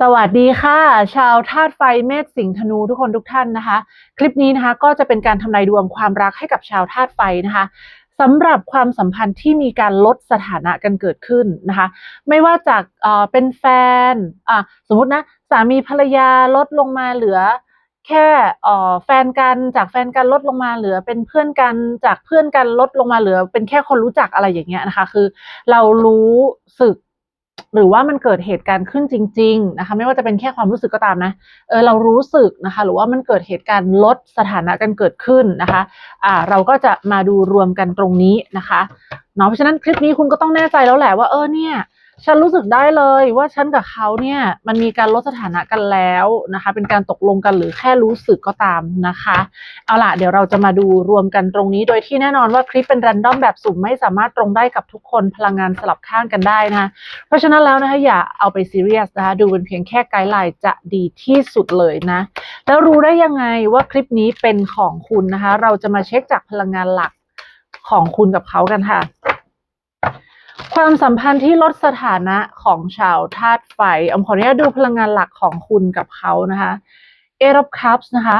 สวัสดีค่ะ ชาวธาตุไฟเมษสิงห์ธนูทุกคนทุกท่านนะคะ คลิปนี้นะคะก็จะเป็นการทำนายดวงความรักให้กับชาวธาตุไฟนะคะสำหรับความสัมพันธ์ที่มีการลดสถานะกันเกิดขึ้นนะคะ ไม่ว่าจากเอ่อเป็นแฟนอะสมมตินะสามีภรรยาลดลงมาเหลือแค่อ่อแฟนกันจากแฟนกันลดลงมาเหลือเป็นเพื่อนกันจากเพื่อนกันลดลงมาเหลือ เป็นแค่คนรู้จักอะไรอย่างเงี้ยนะคะ คือ เรารู้สึก หรือว่ามันเกิดเหตุการณ์ขึ้นจริง ๆ นะคะ ไม่ว่าจะเป็นแค่ความรู้สึกก็ตามนะเออเรารู้สึกนะคะ หรือว่ามันเกิดเหตุการณ์ลดสถานะกันเกิดขึ้นนะคะอ่าเราก็จะมาดูรวมกันตรงนี้นะคะเนาะเพราะฉะนั้นคลิปนี้คุณก็ต้องแน่ใจแล้วแหละว่าเออเนี่ย ฉันรู้สึกได้เลยว่าฉันกับเขาเนี่ยมันมีการลดสถานะกันแล้วนะคะ เป็นการตกลงกันหรือแค่รู้สึกก็ตามนะคะ เอาล่ะเดี๋ยวเราจะมาดูรวมกันตรงนี้โดยที่แน่นอนว่าคลิปเป็นรันดอมแบบสุ่มไม่สามารถตรงได้กับทุกคนพลังงานสลับข้างกันได้นะคะเพราะฉะนั้นแล้วนะคะอย่าเอาไปซีเรียสนะคะดูเป็นเพียงแค่ไกด์ไลน์จะดีที่สุดเลยนะ แล้วรู้ได้ยังไงว่าคลิปนี้เป็นของคุณนะคะ เราจะมาเช็คจากพลังงานหลักของคุณกับเขากันค่ะ ความสัมพันธ์ที่ลดสถานะของชาวธาตุไฟอมขออนุญาตดูพลังงานหลักของคุณกับเขานะคะเอร of Cups นะคะ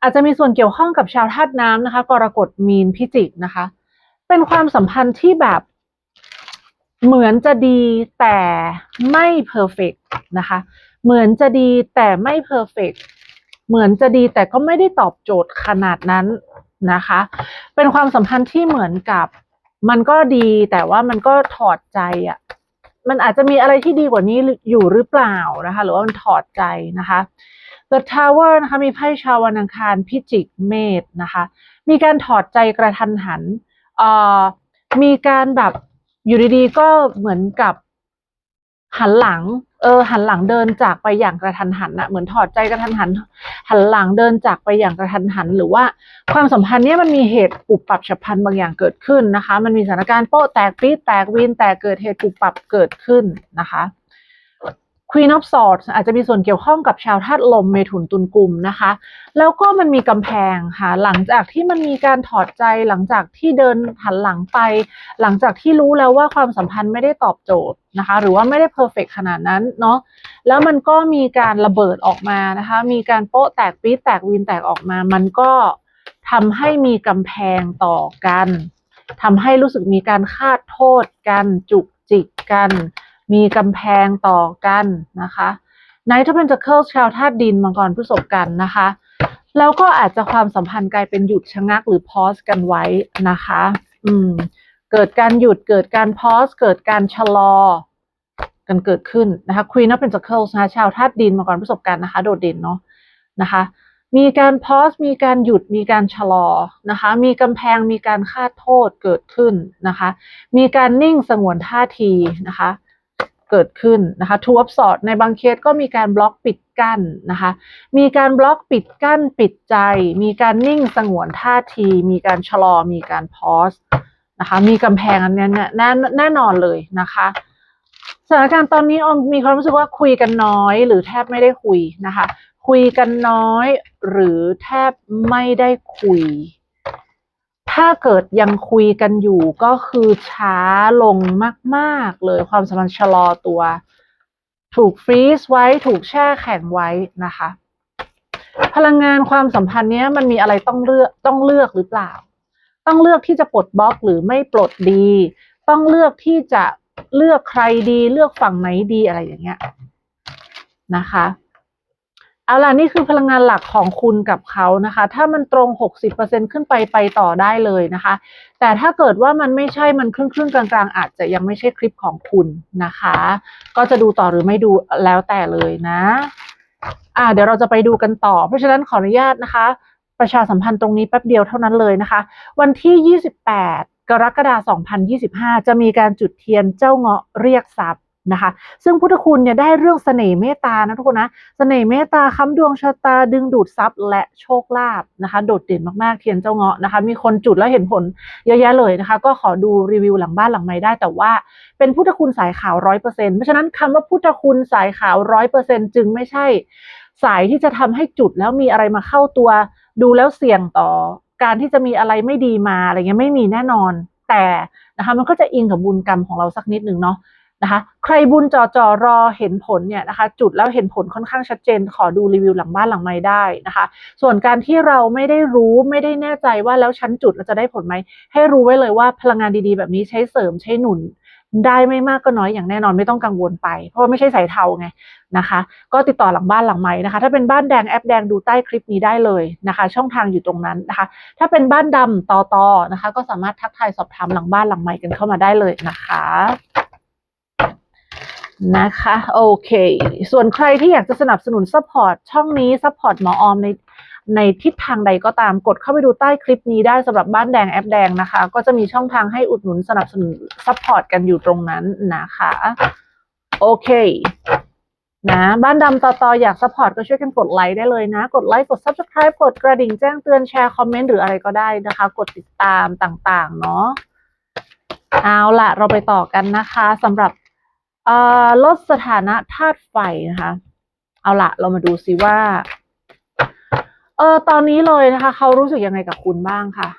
อาจจะมีส่วนเกี่ยวข้องกับชาวธาตุน้ำนะคะ กรกฎมีนพิจิกนะคะ เป็นความสัมพันธ์ที่แบบเหมือนจะดีแต่ไม่เพอร์เฟกนะคะ เหมือนจะดีแต่ไม่เพอร์เฟกเหมือนจะดีแต่ก็ไม่ได้ตอบโจทย์ขนาดนั้นนะคะ เป็นความสัมพันธ์ที่เหมือนกับ มันก็ดีแต่ว่ามันก็ถอดใจอะ มันอาจจะมีอะไรที่ดีกว่านี้อยู่หรือเปล่านะคะ หรือว่ามันถอดใจนะคะ The Tower นะคะมีไพ่ชาววันอังคารพิจิกเมษนะคะ มีการถอดใจกระทันหันเอ่อมีการแบบอยู่ดีๆก็เหมือนกับหันหลัง เออหันหลังเดินจากไปอย่างกระทันหันอะเหมือนถอดใจกระทันหัน หันหลังเดินจากไปอย่างกระทันหัน หรือว่าความสัมพันธ์เนี้ยมันมีเหตุปุบปรับฉับพลันบางอย่างเกิดขึ้นนะคะ มันมีสถานการณ์โป๊ะแตกปี๊ดแตกวีนแตกเกิดเหตุปุบปรับเกิดขึ้นนะคะ Queen of Swords อาจจะมีส่วนเกี่ยวข้องกับชาวธาตุลมเมถุนตุลกุมนะคะ แล้วก็มันมีกำแพงค่ะ หลังจากที่มันมีการถอดใจหลังจากที่เดินหันหลังไป หลังจากที่รู้แล้วว่าความสัมพันธ์ไม่ได้ตอบโจทย์นะคะ หรือว่าไม่ได้เพอร์เฟกขนาดนั้นเนาะแล้วมันก็มีการระเบิดออกมานะคะ มีการโป๊ะแตกปี๊ดแตกวีนแตกออกมา มันก็ทำให้มีกำแพงต่อกันทำให้รู้สึกมีการคาดโทษกันจุกจิกกัน มีกำแพงต่อกันนะคะ Knight of Pentacles ชาวธาตุดินมังกรพฤษภกันนะคะ แล้วก็อาจจะความสัมพันธ์กลายเป็นหยุดชะงักหรือพอสกันไว้นะคะ อืม เกิดการหยุดเกิดการพอสเกิดการชะลอ กันเกิดขึ้นนะคะ Queen of Pentacles นะคะชาวธาตุดินมังกรพฤษภกันนะคะ โดดเด่นเนาะนะคะ มีการพอสมีการหยุดมีการชะลอนะคะ มีกำแพงมีการคาดโทษเกิดขึ้นนะคะ มีการนิ่งสงวนท่าทีนะคะ เกิดขึ้นนะคะทูอัพสอดในบางเคสก็มีการบล็อกปิดกั้นนะคะ มีการบล็อกปิดกั้นปิดใจ มีการนิ่งสงวนท่าที มีการชะลอ มีการพอสนะคะมีกำแพงอันนี้เนี่ยแน่แน่นอนเลยนะคะสถานการณ์ตอนนี้ออมมีความรู้สึกว่าคุยกันน้อย หรือแทบไม่ได้คุยนะคะ คุยกันน้อยหรือแทบไม่ได้คุย ถ้าเกิดยังคุยกันอยู่ก็คือช้าลงมาก ๆ เลยความสัมพันธ์ชะลอตัว ถูกฟรีซไว้ถูกแช่แข็งไว้นะคะ พลังงานความสัมพันธ์เนี้ยมันมีอะไรต้องเลือกต้องเลือกหรือเปล่า ต้องเลือกที่จะปลดบล็อกหรือไม่ปลดดี ต้องเลือกที่จะเลือกใครดี เลือกฝั่งไหนดีอะไรอย่างเงี้ยนะคะ เอาล่ะนี่คือพลังงานหลักของคุณกับเขานะคะ ถ้ามันตรง 60%ขึ้นไปไปต่อได้เลยนะคะ แต่ถ้าเกิดว่ามันไม่ใช่มันครึ่งครึ่งกลางๆ อาจจะยังไม่ใช่คลิปของคุณนะคะ ก็จะดูต่อหรือไม่ดูแล้วแต่เลยนะอ่าเดี๋ยวเราจะไปดูกันต่อ เพราะฉะนั้นขออนุญาตนะคะ ประชาสัมพันธ์ตรงนี้แป๊บเดียวเท่านั้นเลยนะคะ วันที่ 28 กรกฎาคม 2025 จะมีการจุดเทียนเจ้าเงาะเรียกทรัพย์ นะคะ ซึ่งพุทธคุณเนี่ยได้เรื่องเสน่ห์เมตตานะทุกคนนะ เสน่ห์เมตตาค้ำดวงชะตาดึงดูดทรัพย์และโชคลาภนะคะ โดดเด่นมากๆเทียนเจ้าเงาะนะคะ มีคนจุดแล้วเห็นผลเยอะแยะเลยนะคะ ก็ขอดูรีวิวหลังบ้านหลังไม้ได้ แต่ว่าเป็นพุทธคุณสายขาวร้อยเปอร์เซ็นต์เพราะฉะนั้นคำว่าพุทธคุณสายขาวร้อยเปอร์เซ็นต์จึงไม่ใช่ สายที่จะทำให้จุดแล้วมีอะไรมาเข้าตัว ดูแล้วเสี่ยงต่อ การที่จะมีอะไรไม่ดีมาอะไรเงี้ยไม่มีแน่นอน แต่นะคะมันก็จะอิงกับบุญกรรมของเราสักนิดหนึ่งเนาะ นะคะใครบุญจอจอรอเห็นผลเนี่ยนะคะจุดแล้วเห็นผลค่อนข้างชัดเจน ขอดูรีวิวหลังบ้านหลังไม้ได้นะคะ ส่วนการที่เราไม่ได้รู้ไม่ได้แน่ใจว่าแล้วชั้นจุดเราจะได้ผลไหมให้รู้ไว้เลยว่าพลังงานดีๆ แบบนี้ใช้เสริมใช้หนุนได้ไม่มากก็น้อยอย่างแน่นอนไม่ต้องกังวลไป เพราะว่าไม่ใช่สายเทาไงนะคะ ก็ติดต่อหลังบ้านหลังไม้นะคะ ถ้าเป็นบ้านแดงแอปแดงดูใต้คลิปนี้ได้เลยนะคะ ช่องทางอยู่ตรงนั้นนะคะ ถ้าเป็นบ้านดำตอตอนะคะ ก็สามารถทักทายสอบถามหลังบ้านหลังไม้กันเข้ามาได้เลยนะคะ นะคะโอเค ส่วนใครที่อยากจะสนับสนุนซัพพอร์ตช่องนี้ซัพพอร์ตหมอออมในในทิศทางใดก็ตามกดเข้าไปดูใต้คลิปนี้ได้สำหรับบ้านแดงแอปแดงนะคะ ก็จะมีช่องทางให้อุดหนุนสนับสนุนซัพพอร์ตกันอยู่ตรงนั้นนะคะ โอเคนะบ้านดำต่อต่ออยากซัพพอร์ตก็ช่วยกันกดไลค์ได้เลยนะ กดไลค์กด subscribe กดกระดิ่งแจ้งเตือนแชร์คอมเมนต์หรืออะไรก็ได้นะคะ กดติดตามต่างๆ เนาะเอาละเราไปต่อกันนะคะสำหรับ ลดสถานะธาตุไฟนะคะ เอาละเรามาดูซิว่าเออตอนนี้เลยนะคะ เขารู้สึกยังไงกับคุณบ้างค่ะ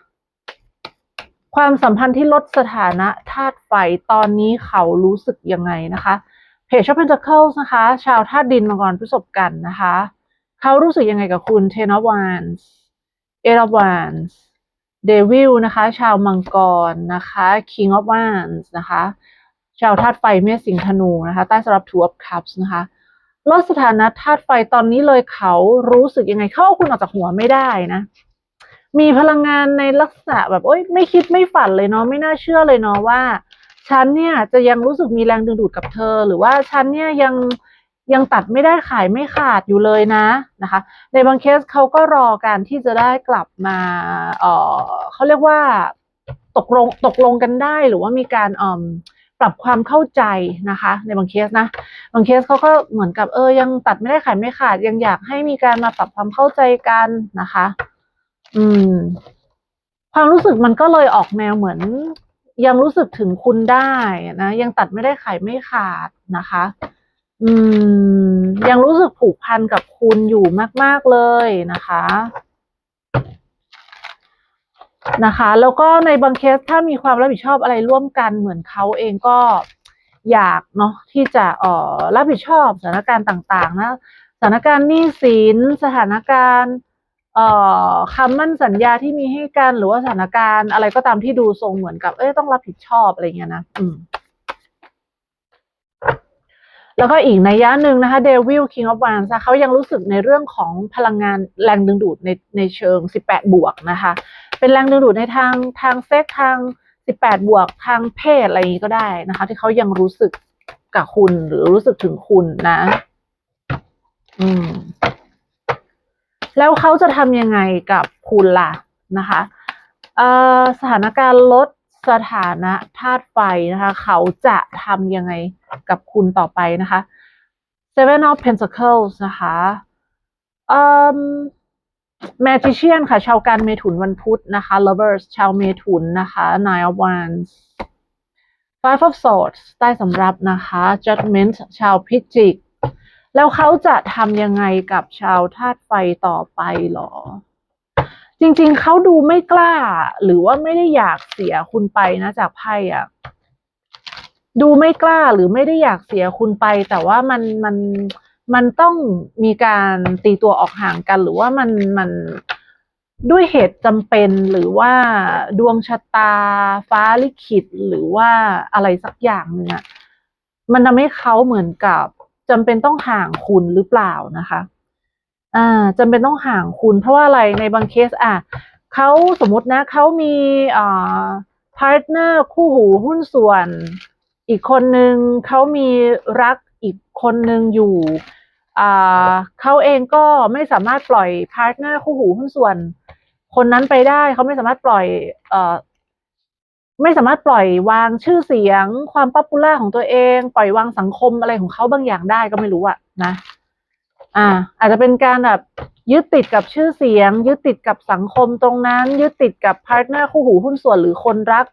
ความสัมพันธ์ที่ลดสถานะธาตุไฟตอนนี้เขารู้สึกยังไงนะคะเพจชอปเพนจัคเคิลนะคะ ชาวธาตุดินมังกรพฤษภกันนะคะ เขารู้สึกยังไงกับคุณ Ten of Wands Eight of Wands Devil นะคะ ชาวมังกรนะคะ King of Wands นะคะ ชาวธาตุไฟเมษสิงธนูนะคะ ใต้สำหรับ Two of Cups นะคะลดสถานะธาตุไฟตอนนี้เลยเขารู้สึกยังไงเขาเอาคุณออกจากหัวไม่ได้นะ มีพลังงานในลักษณะแบบโอ๊ยไม่คิดไม่ฝันเลยเนาะไม่น่าเชื่อเลยเนาะว่า ฉันเนี่ยจะยังรู้สึกมีแรงดึงดูดกับเธอ หรือว่าฉันเนี่ยยังยังตัดไม่ได้ขายไม่ขาดอยู่เลยนะนะคะ ในบางเคสเขาก็รอการที่จะได้กลับมาเออเขาเรียกว่าตกลงตกลงกันได้หรือว่ามีการเอม ปรับความเข้าใจนะคะ ในบางเคสนะบางเคสเขาก็เหมือนกับเออยังตัดไม่ได้ขายไม่ขาด ยังอยากให้มีการมาปรับความเข้าใจกันนะคะ อืม ความรู้สึกมันก็เลยออกแนวเหมือน ยังรู้สึกถึงคุณได้นะยังตัดไม่ได้ขายไม่ขาดนะคะ อืม ยังรู้สึกผูกพันกับคุณอยู่มาก ๆเลยนะคะ นะคะ แล้วก็ในบางเคสถ้ามีความรับผิดชอบอะไรร่วมกันเหมือนเขาเองก็อยากเนาะที่จะเอ่อรับผิดชอบสถานการณ์ต่างๆนะสถานการณ์หนี้สินสถานการณ์เอ่อคำมั่นสัญญาที่มีให้กันหรือว่าสถานการณ์อะไรก็ตามที่ดูทรงเหมือนกับ เอ้ยต้องรับผิดชอบอะไรเงี้ยนะอืมแล้วก็อีกในยยะหนึ่งนะคะเดวิลคิงออฟวานซ์เขายังรู้สึกในเรื่องของพลังงานแรงดึงดูดในในเชิง 18 บวกนะคะ เป็นแรงดึงดูดในทางทางเซ็กทาง 18 บวกทางเพศอะไรอย่างนี้ก็ได้นะคะ ที่เขายังรู้สึกกับคุณหรือรู้สึกถึงคุณนะ อืม แล้วเขาจะทำยังไงกับคุณล่ะนะคะเอ่อสถานการณ์ลดสถานะธาตุไฟนะคะ เขาจะทำยังไงกับคุณต่อไปนะคะ Seven of Pentacles นะคะ เอ่อ Magician ค่ะ ชาวการเมถุนวันพุธนะคะ Lovers ชาวเมถุนนะคะ Nine of Wands Five of Swords ใต้สำรับนะคะ Judgment ชาวพิจิก แล้วเขาจะทำยังไงกับชาวธาตุไฟต่อไปหรอ จริงๆ เขาดูไม่กล้า หรือว่าไม่ได้อยากเสียคุณไปนะจากไพ่อะดูไม่กล้าหรือไม่ได้อยากเสียคุณไป แต่ว่ามันมัน มันต้องมีการตีตัวออกห่างกัน หรือว่ามันมันด้วยเหตุจำเป็นหรือว่าดวงชะตา ฟ้าลิขิตหรือว่าอะไรสักอย่างหนึ่งอะมันทำให้เขาเหมือนกับจำเป็นต้องห่างคุณหรือเปล่านะคะอ่าจำเป็นต้องห่างคุณ เพราะว่าอะไรในบางเคสอะเขาสมมตินะเขามีอ่าพาร์ทเนอร์คู่หูหุ้นส่วน อีกคนนึงเขามีรักอีกคนนึงอยู่ เขาเองก็ไม่สามารถปล่อยพาร์ทเนอร์คู่หูหุ้นส่วน คนนั้นไปได้เขาไม่สามารถปล่อยเอ่อไม่สามารถปล่อยวางชื่อเสียง ความป๊อปปูล่าของตัวเอง ปล่อยวางสังคมอะไรของเขาบางอย่างได้ก็ไม่รู้อะนะ อ่า อาจจะเป็นการแบบยึดติดกับชื่อเสียง ยึดติดกับสังคมตรงนั้น ยึดติดกับพาร์ทเนอร์คู่หูหุ้นส่วนหรือคนรัก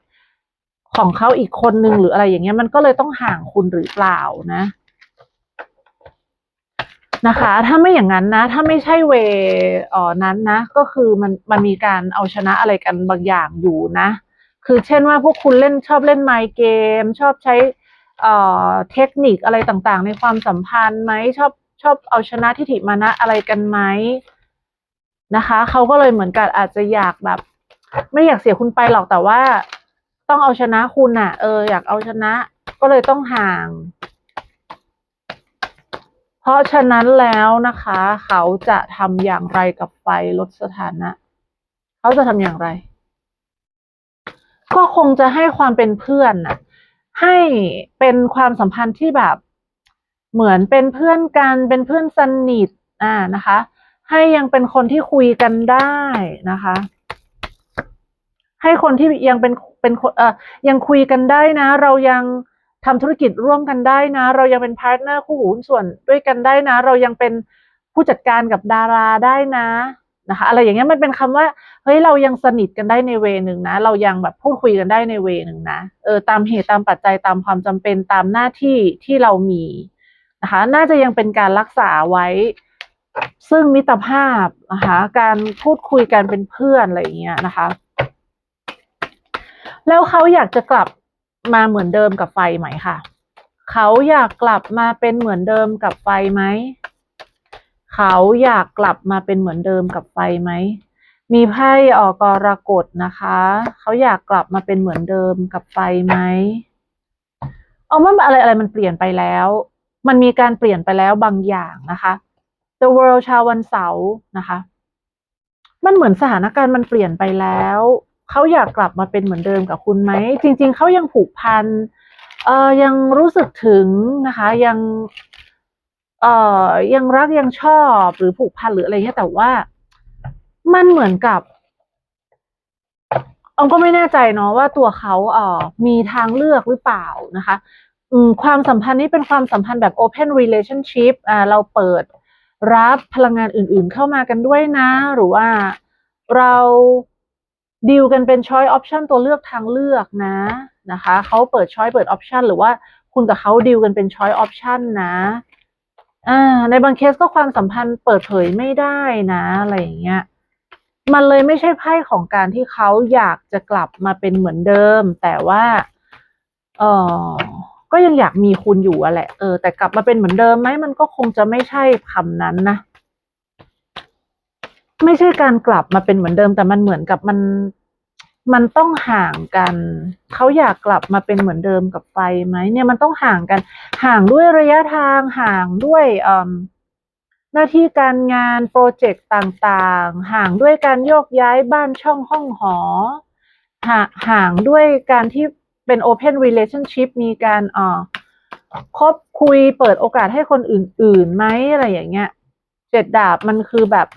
ของเขาอีกคนนึงหรืออะไรอย่างเงี้ยมันก็เลยต้องห่างคุณหรือเปล่านะ นะคะ ถ้าไม่อย่างนั้นนะ ถ้าไม่ใช่เวเอ่อนั้นนะ ก็คือมันมันมีการเอาชนะอะไรกันบางอย่างอยู่นะ คือเช่นว่าพวกคุณเล่นชอบเล่นไมเกม ชอบใช้เอ่อเทคนิคอะไรต่างๆ ในความสัมพันธ์ไหมชอบชอบเอาชนะทิฐิมานะอะไรกันไหมนะคะเขาก็เลยเหมือนกับอาจจะอยากแบบ ไม่อยากเสียคุณไปหรอกแต่ว่า ต้องเอาชนะคุณน่ะ เออ อยากเอาชนะ ก็เลยต้องห่าง เพราะฉะนั้นแล้วนะคะ เขาจะทำอย่างไรกับไฟลดสถานะ เขาจะทำอย่างไร ก็คงจะให้ความเป็นเพื่อนน่ะ ให้เป็นความสัมพันธ์ที่แบบเหมือนเป็นเพื่อนกันเป็นเพื่อนสนิทอ่านะคะ ให้ยังเป็นคนที่คุยกันได้นะคะ ให้คนที่ยังเป็นเป็นคนเอ่อยังคุยกันได้นะ เรายัง ทำธุรกิจร่วมกันได้นะ เรายังเป็นพาร์ทเนอร์คู่หูหุ้นส่วนด้วยกันได้นะ เรายังเป็นผู้จัดการกับดาราได้นะนะคะอะไรอย่างเงี้ยมันเป็นคำว่าเฮ้ยเรายังสนิทกันได้ในเวหนึ่งนะ เรายังแบบพูดคุยกันได้ในเวหนึ่งนะเออตามเหตุตามปัจจัยตามความจำเป็นตามหน้าที่ที่เรามีนะคะ น่าจะยังเป็นการรักษาไว้ ซึ่งมิตรภาพนะคะการพูดคุยกันเป็นเพื่อนอะไรอย่างเงี้ยนะคะ แล้วเขาอยากจะกลับ มาเหมือนเดิมกับไฟไหมค่ะ เขาอยากกลับมาเป็นเหมือนเดิมกับไฟไหม เขาอยากกลับมาเป็นเหมือนเดิมกับไฟไหม มีไพ่ออกกรกฎนะคะ เขาอยากกลับมาเป็นเหมือนเดิมกับไฟไหมเอาว่าอะไรอะไรมันเปลี่ยนไปแล้ว มันมีการเปลี่ยนไปแล้วบางอย่างนะคะ The World ชาววันเสาร์นะคะ มันเหมือนสถานการณ์มันเปลี่ยนไปแล้ว เขาอยากกลับมาเป็นเหมือนเดิมกับคุณไหม จริง ๆเขายังผูกพันเอ่อยังรู้สึกถึงนะคะยังเอ่อยังรักยังชอบหรือผูกพันหรืออะไรเงี้ยแต่ว่ามันเหมือนกับออมก็ไม่แน่ใจเนาะว่าตัวเขาเอ่อมีทางเลือกหรือเปล่านะคะความสัมพันธ์นี้เป็นความสัมพันธ์แบบ open relationship อ่าเราเปิดรับพลังงานอื่น ๆ เข้ามากันด้วยนะ หรือว่าเรา ดีลกันเป็น choice option ตัวเลือกทางเลือกนะนะคะเขาเปิด choice เปิด option หรือว่าคุณกับเขาดีลกันเป็น choice option นะอ่าในบางเคสก็ความสัมพันธ์เปิดเผยไม่ได้นะอะไรอย่างเงี้ยมันเลยไม่ใช่ไพ่ของการที่เขาอยากจะกลับมาเป็นเหมือนเดิม แต่ว่าเออก็ยังอยากมีคุณอยู่อะแหละเออแต่กลับมาเป็นเหมือนเดิมไหมมันก็คงจะไม่ใช่คำนั้นนะ ไม่ใช่การกลับมาเป็นเหมือนเดิม แต่มันเหมือนกับมัน มันต้องห่างกัน เขาอยากกลับมาเป็นเหมือนเดิมกับไฟไหมเนี่ยมันต้องห่างกัน ห่างด้วยระยะทางห่างด้วยอ่อหน้าที่การงานโปรเจกต์ต่างๆ ห่างด้วยการโยกย้ายบ้านช่องห้องหอห่าห่างด้วยการที่เป็น Open Relationship มีการอ่อคบคุยเปิดโอกาสให้คนอื่นๆไหมอะไรอย่างเงี้ยเจ็ดดาบมันคือแบบ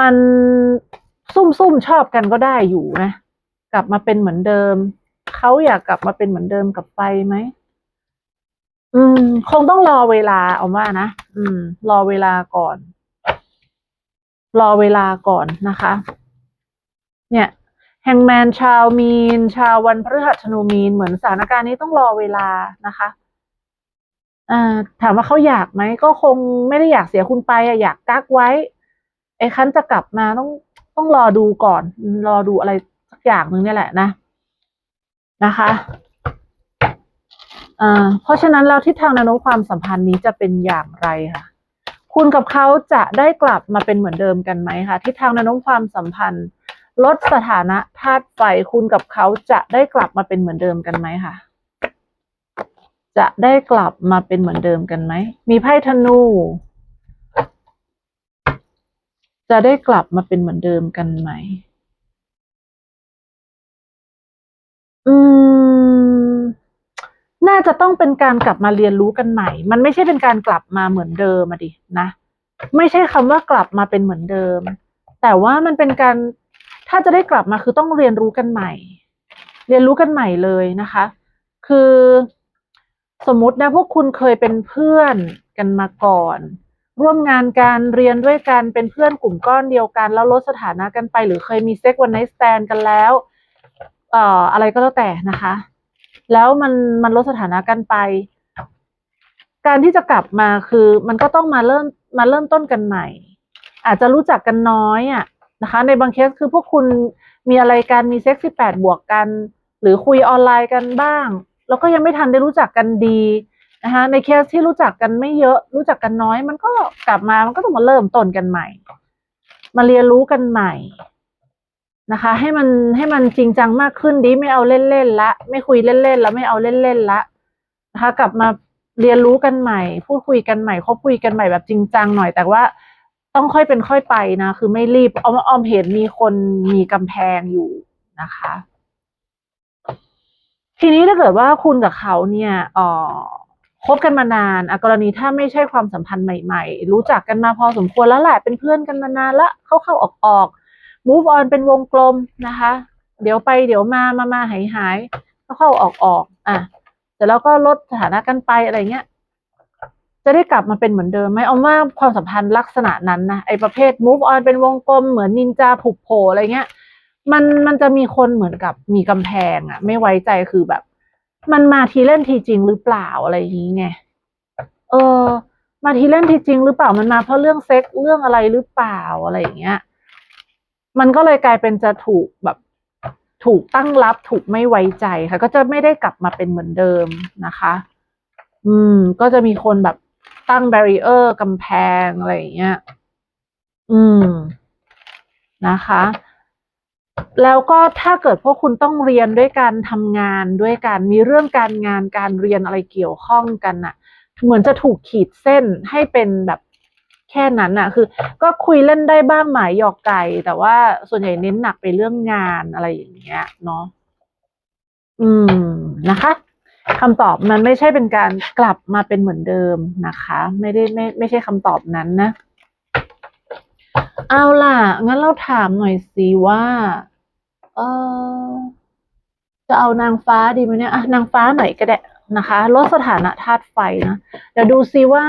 มันซุ่มๆชอบกันก็ได้อยู่นะ กลับมาเป็นเหมือนเดิม เขาอยากกลับมาเป็นเหมือนเดิมกับไฟไหม อืม คงต้องรอเวลาเอาว่านะ อืม รอเวลาก่อน รอเวลาก่อนนะคะ เนี่ยแฮงแมนชาวมีน ชาววันพฤหัสธนูมีน เหมือนสถานการณ์นี้ต้องรอเวลานะคะอ่าถามว่าเขาอยากไหม ก็คงไม่ได้อยากเสียคุณไปอะอยากกักไว้ ไอ้คันจะกลับมาต้องต้องรอดูก่อน รอดูอะไรสักอย่างหนึ่งเนี่ยแหละนะ นะคะอ่าเพราะฉะนั้นแล้วทิศทางแนวโน้มความสัมพันธ์นี้จะเป็นอย่างไรคะคุณกับเขาจะได้กลับมาเป็นเหมือนเดิมกันไหมคะทิศทางแนวโน้มความสัมพันธ์ ลดสถานะธาตุไฟคุณกับเขาจะได้กลับมาเป็นเหมือนเดิมกันไหมคะจะได้กลับมาเป็นเหมือนเดิมกันไหมมีไพ่ธนู จะได้กลับมาเป็นเหมือนเดิมกันไหม อืม น่าจะต้องเป็นการกลับมาเรียนรู้กันใหม่ มันไม่ใช่เป็นการกลับมาเหมือนเดิมอะดินะ ไม่ใช่คำว่ากลับมาเป็นเหมือนเดิม แต่ว่ามันเป็นการ ถ้าจะได้กลับมาคือต้องเรียนรู้กันใหม่ เรียนรู้กันใหม่เลยนะคะ คือสมมตินะพวกคุณเคยเป็นเพื่อนกันมาก่อน ร่วมงานการเรียนด้วยกันเป็นเพื่อนกลุ่มก้อนเดียวกัน แล้วลดสถานะกันไป หรือเคยมีเซ็กวันไนท์สแตนกันแล้ว เอ่ออะไรก็แล้วแต่นะคะ แล้วมันมันลดสถานะกันไป การที่จะกลับมาคือมันก็ต้องมาเริ่มมาเริ่มต้นกันใหม่ อาจจะรู้จักกันน้อยอะนะคะ ในบางเคสคือพวกคุณมีอะไรกันมีเซ็กซี่แปดบวกกัน หรือคุยออนไลน์กันบ้าง แล้วก็ยังไม่ทันได้รู้จักกันดี นะคะในเคสที่รู้จักกันไม่เยอะ รู้จักกันน้อย มันก็กลับมามันก็ต้องมาเริ่มต้นกันใหม่ มาเรียนรู้กันใหม่นะคะ ให้มันให้มันจริงจังมากขึ้นดิไม่เอาเล่นๆละไม่คุยเล่นๆแล้วไม่เอาเล่นๆละนะคะ กลับมาเรียนรู้กันใหม่ พูดคุยกันใหม่คบคุยกันใหม่แบบจริงจังหน่อย แต่ว่าต้องค่อยเป็นค่อยไปนะ คือไม่รีบออมออมเห็นมีคนมีกำแพงอยู่นะคะ ทีนี้ถ้าเกิดว่าคุณกับเขาเนี่ยเอ่อ คบกันมานานอกรณีถ้าไม่ใช่ความสัมพันธ์ใหม่ ๆ รู้จักกันมาพอสมควรแล้วแหละเป็นเพื่อนกันมานานละเข้าเข้าออกออก move on เป็นวงกลมนะคะ เดี๋ยวไปเดี๋ยวมามามาหายหายเข้าเข้าออกออกอะเสร็จแล้วก็ลดสถานะกันไปอะไรเงี้ย จะได้กลับมาเป็นเหมือนเดิมไหมเอาว่าความสัมพันธ์ลักษณะนั้นนะไอ้ประเภท move on เป็นวงกลมเหมือนนินจาผุกโผอะไรเงี้ย มันมันจะมีคนเหมือนกับมีกำแพงอะไม่ไว้ใจคือแบบ มันมาทีเล่นทีจริงหรือเปล่าอะไรอย่างนี้ไงเออ มาทีเล่นทีจริงหรือเปล่ามันมาเพราะเรื่องเซ็กเรื่องอะไรหรือเปล่าอะไรอย่างเงี้ย มันก็เลยกลายเป็นจะถูกแบบ ถูกตั้งรับถูกไม่ไว้ใจค่ะ ก็จะไม่ได้กลับมาเป็นเหมือนเดิมนะคะ อืม ก็จะมีคนแบบตั้ง b บร i เออร์กำแพงอะไรอย่างเงี้ย อืม นะคะ แล้วก็ถ้าเกิดพวกคุณต้องเรียนด้วยกันทำงานด้วยกันมีเรื่องการงานการเรียนอะไรเกี่ยวข้องกันน่ะ เหมือนจะถูกขีดเส้นให้เป็นแบบแค่นั้นน่ะ คือ ก็คุยเล่นได้บ้างหมายหยอกไก่ แต่ว่าส่วนใหญ่เน้นหนักไปเรื่องงานอะไรอย่างเงี้ยเนาะอืมนะคะคำตอบมันไม่ใช่เป็นการกลับมาเป็นเหมือนเดิมนะคะ ไม่ได้ไม่ไม่ใช่คำตอบนั้นนะ เอาล่ะ งั้นเราถามหน่อยสิว่า เออจะเอานางฟ้าดีไหมเนี่ยอะนางฟ้าไหนก็ได้นะคะลดสถานะธาตุไฟนะเดี๋ยวดูซิว่า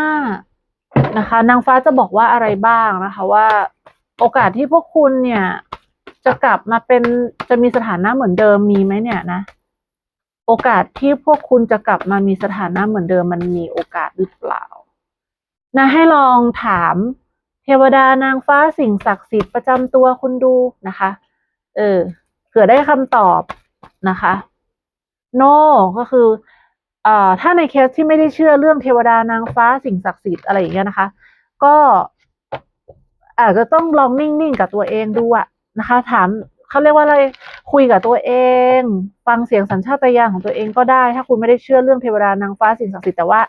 นะคะ นางฟ้าจะบอกว่าอะไรบ้างนะคะ ว่า โอกาสที่พวกคุณเนี่ย จะกลับมาเป็นจะมีสถานะเหมือนเดิมมีไหมเนี่ยนะโอกาสที่พวกคุณจะกลับมามีสถานะเหมือนเดิมมันมีโอกาสหรือเปล่า นะให้ลองถาม เทวดานางฟ้าสิ่งศักดิ์สิทธิ์ประจำตัวคุณดูนะคะ เออเผื่อได้คำตอบนะคะ no ก็คือเอ่อถ้าในเคสที่ไม่ได้เชื่อเรื่องเทวดานางฟ้าสิ่งศักดิ์สิทธิ์อะไรอย่างเงี้ยนะคะ ก็อาจจะต้องลองนิ่งๆกับตัวเองดูอะนะคะ ถามเขาเรียกว่าอะไรคุยกับตัวเอง ฟังเสียงสัญชาตญาณของตัวเองก็ได้ ถ้าคุณไม่ได้เชื่อเรื่องเทวดานางฟ้าสิ่งศักดิ์สิทธิ์แต่ว่า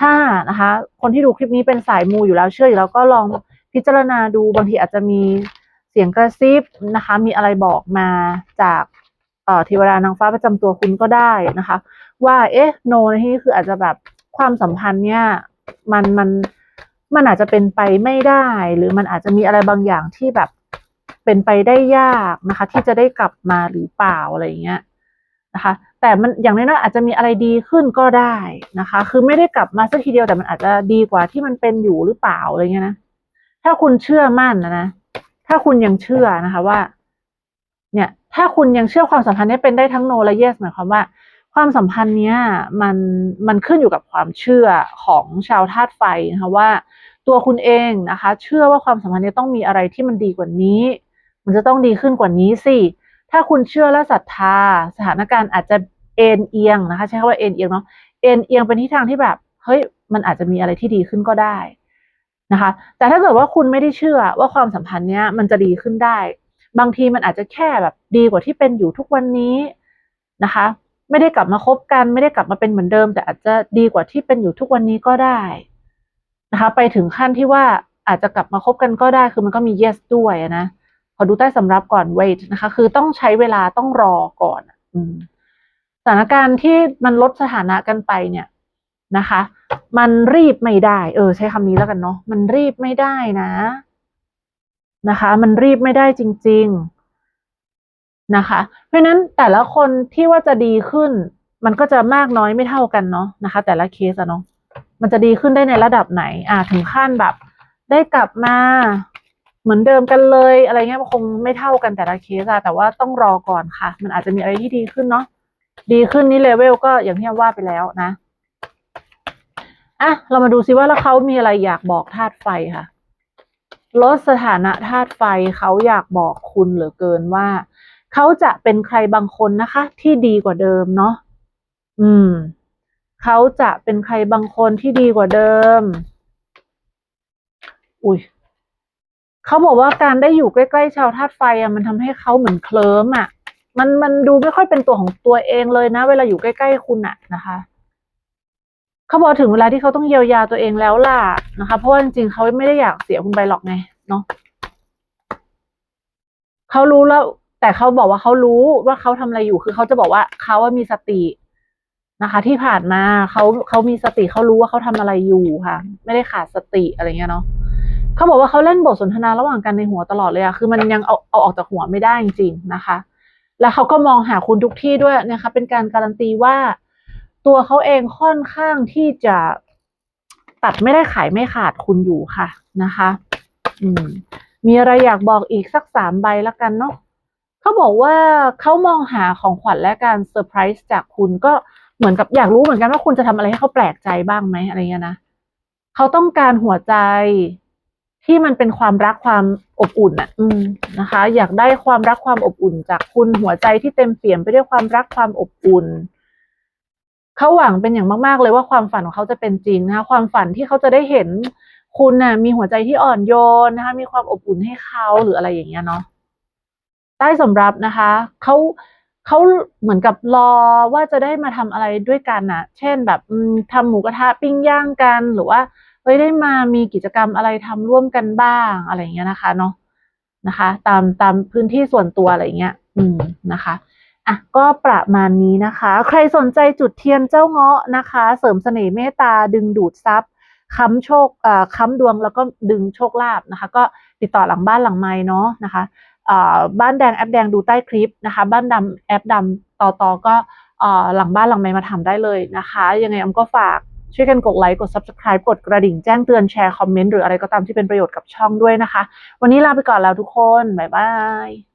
ถ้านะคะ คนที่ดูคลิปนี้เป็นสายมูอยู่แล้วเชื่ออยู่แล้วก็ลอง พิจารณาดูบางทีอาจจะมีเสียงกระซิบนะคะ มีอะไรบอกมาจากเทวดานางฟ้าประจำตัวคุณก็ได้นะคะ ว่าเอ๊ะโนในที่นี้คืออาจจะแบบความสัมพันธ์เนี่ยมันมันมันอาจจะเป็นไปไม่ได้ หรือมันอาจจะมีอะไรบางอย่างที่แบบเป็นไปได้ยากนะคะ ที่จะได้กลับมาหรือเปล่าอะไรอย่างเงี้ยนะคะ แต่มันอย่างน้อยๆอาจจะมีอะไรดีขึ้นก็ได้นะคะ คือไม่ได้กลับมาสักทีเดียวแต่มันอาจจะดีกว่าที่มันเป็นอยู่หรือเปล่าอะไรเงี้ยนะ ถ้าคุณเชื่อมั่นนะนะ ถ้าคุณยังเชื่อนะคะว่า เนี่ย ถ้าคุณยังเชื่อความสัมพันธ์นี้เป็นได้ทั้งโนและเยสหมายความว่า ความสัมพันธ์เนี้ยมันมันขึ้นอยู่กับความเชื่อของชาวธาตุไฟนะคะว่า ตัวคุณเองนะคะ เชื่อว่าความสัมพันธ์นี้ต้องมีอะไรที่มันดีกว่านี้ มันจะต้องดีขึ้นกว่านี้สิถ้าคุณเชื่อและศรัทธา สถานการณ์อาจจะเอ็นเอียงนะคะ ใช้คำว่าเอ็นเอียงเนาะเอ็นเอียงเป็นที่ทางที่แบบเฮ้ยมันอาจจะมีอะไรที่ดีขึ้นก็ได้ นะคะ แต่ถ้าเกิดว่าคุณไม่ได้เชื่อว่าความสัมพันธ์เนี้ยมันจะดีขึ้นได้ บางทีมันอาจจะแค่แบบดีกว่าที่เป็นอยู่ทุกวันนี้นะคะ ไม่ได้กลับมาคบกัน ไม่ได้กลับมาเป็นเหมือนเดิม แต่อาจจะดีกว่าที่เป็นอยู่ทุกวันนี้ก็ได้นะคะ ไปถึงขั้นที่ว่าอาจจะกลับมาคบกันก็ได้ คือมันก็มี yes ด้วยนะขอดูใต้สำรับก่อน wait นะคะ คือต้องใช้เวลาต้องรอก่อน อืมสถานการณ์ที่มันลดสถานะกันไปเนี่ย นะคะ มันรีบไม่ได้ เออ ใช้คำนี้แล้วกันเนาะมันรีบไม่ได้นะ นะคะ มันรีบไม่ได้จริง ๆนะคะ เพราะฉะนั้นแต่ละคนที่ว่าจะดีขึ้น มันก็จะมากน้อยไม่เท่ากันเนาะนะคะ แต่ละเคสอะเนาะมันจะดีขึ้นได้ในระดับไหน อ่าถึงขั้นแบบ ได้กลับมาเหมือนเดิมกันเลยอะไรเงี้ยมันคงไม่เท่ากันแต่ละเคสอะแต่ว่าต้องรอก่อนค่ะ มันอาจจะมีอะไรที่ดีขึ้นเนาะดีขึ้นนี่เลเวลก็อย่างที่ว่าไปแล้วนะ อะเรามาดูซิว่าแล้วเขามีอะไรอยากบอกธาตุไฟค่ะลดสถานะธาตุไฟเขาอยากบอกคุณเหลือเกินว่า เขาจะเป็นใครบางคนนะคะ ที่ดีกว่าเดิมเนาะอืม เขาจะเป็นใครบางคนที่ดีกว่าเดิม อุ้ยเขาบอกว่าการได้อยู่ใกล้ๆชาวธาตุไฟอะมันทำให้เขาเหมือนเคลิ้มอะ มันมันดูไม่ค่อยเป็นตัวของตัวเองเลยนะ เวลาอยู่ใกล้ๆคุณอะนะคะ เขาบอกถึงเวลาที่เขาต้องเยียวยาตัวเองแล้วล่ะนะคะ เพราะว่าจริงๆเขาไม่ได้อยากเสียคุณไปหรอกไงเนาะเขารู้แล้ว แต่เขาบอกว่าเขารู้ว่าเขาทำอะไรอยู่ คือเขาจะบอกว่าเขาว่ามีสตินะคะ ที่ผ่านมาเขาเขามีสติเขารู้ว่าเขาทำอะไรอยู่ค่ะ ไม่ได้ขาดสติอะไรเงี้ยเนาะเขาบอกว่าเขาเล่นบทสนทนาระหว่างกันในหัวตลอดเลยอะคือมันยังเอาเอาออกจากหัวไม่ได้จริง ๆ นะคะ แล้วเขาก็มองหาคุณทุกที่ด้วยนะคะ เป็นการการันตีว่า ตัวเขาเองค่อนข้างที่จะตัดไม่ได้ขายไม่ขาดคุณอยู่ค่ะนะคะ อืม มีอะไรอยากบอกอีกสักสามใบละกันเนาะเขาบอกว่าเขามองหาของขวัญและการเซอร์ไพรส์จากคุณก็เหมือนกับอยากรู้เหมือนกันว่าคุณจะทำอะไรให้เขาแปลกใจบ้างไหมอะไรเงี้ยนะเขาต้องการหัวใจที่มันเป็นความรักความอบอุ่นอะ อืมนะคะ อยากได้ความรักความอบอุ่น จากคุณหัวใจที่เต็มเปี่ยมไปด้วยความรักความอบอุ่น เขาหวังเป็นอย่างมากๆเลยว่าความฝันของเขาจะเป็นจริงนะคะความฝันที่เขาจะได้เห็นคุณน่ะมีหัวใจที่อ่อนโยนนะคะ มีความอบอุ่นให้เขาหรืออะไรอย่างเงี้ยเนาะใต้สำรับนะคะเขาเขาเหมือนกับรอว่าจะได้มาทำอะไรด้วยกันน่ะเช่นแบบอืมทำหมูกระทะปิ้งย่างกันหรือว่าเฮ้ยได้มามีกิจกรรมอะไรทำร่วมกันบ้างอะไรอย่างเงี้ยนะคะเนาะนะคะ ตามตามพื้นที่ส่วนตัวอะไรอย่างเงี้ย อืมนะคะ อะก็ประมาณนี้นะคะ ใครสนใจจุดเทียนเจ้าเงาะนะคะ เสริมเสน่ห์เมตตาดึงดูดทรัพย์ค้ำโชคอ่อค้ำดวงแล้วก็ดึงโชคลาภนะคะ ก็ติดต่อหลังบ้านหลังไม้เนาะนะคะอ่อบ้านแดงแอปแดงดูใต้คลิปนะคะ บ้านดำแอปดำต่อต่อก็อ่อหลังบ้านหลังไม้มาทำได้เลยนะคะ ยังไงอมก็ฝากช่วยกันกดไลค์ กด subscribe กดกระดิ่งแจ้งเตือนแชร์คอมเมนต์หรืออะไรก็ตามที่เป็นประโยชน์กับช่องด้วยนะคะ วันนี้ลาไปก่อนแล้วทุกคน บ๊ายบาย